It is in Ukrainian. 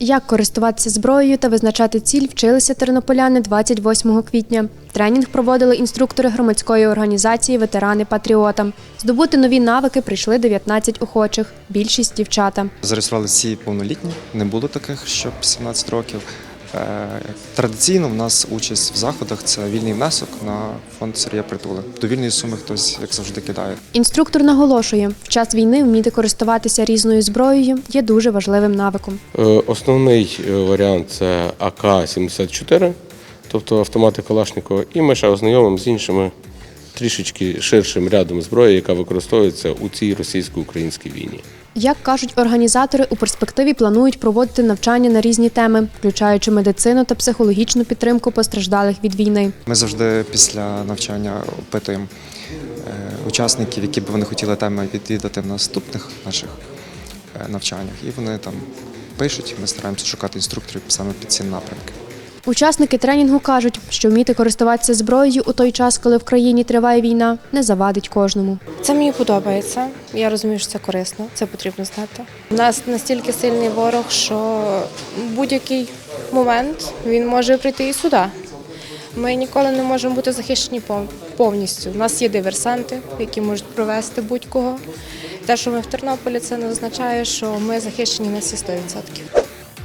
Як користуватися зброєю та визначати ціль вчилися тернополяни 28 квітня. Тренінг проводили інструктори громадської організації Ветерани Патріота. Здобути нові навики прийшли 19 охочих, більшість дівчата. Зареєстрували всі повнолітні, не було таких, щоб 17 років. Е, Традиційно в нас участь в заходах це вільний внесок на фонд Сергія Притули. До вільної суми хтось, як завжди, кидає. Інструктор наголошує, в час війни вміти користуватися різною зброєю є дуже важливим навиком. Е, Основний е, варіант це АК-74, тобто автомати Калашникова, і ми ще ознайомимо з іншими трішечки ширшим рядом зброї, яка використовується у цій російсько-українській війні. Як кажуть організатори, у перспективі планують проводити навчання на різні теми, включаючи медицину та психологічну підтримку постраждалих від війни. Ми завжди після навчання опитуємо е, учасників, які б вони хотіли теми відвідати в наступних наших е, навчаннях. І вони там пишуть, ми стараємося шукати інструкторів саме під ці напрямки. Учасники тренінгу кажуть, що вміти користуватися зброєю у той час, коли в країні триває війна, не завадить кожному. Це мені подобається. Я розумію, що це корисно, це потрібно знати. У нас настільки сильний ворог, що будь-який момент він може прийти і сюди. Ми ніколи не можемо бути захищені повністю. У нас є диверсанти, які можуть провести будь-кого. Те, що ми в Тернополі, це не означає, що ми захищені на всі 100%.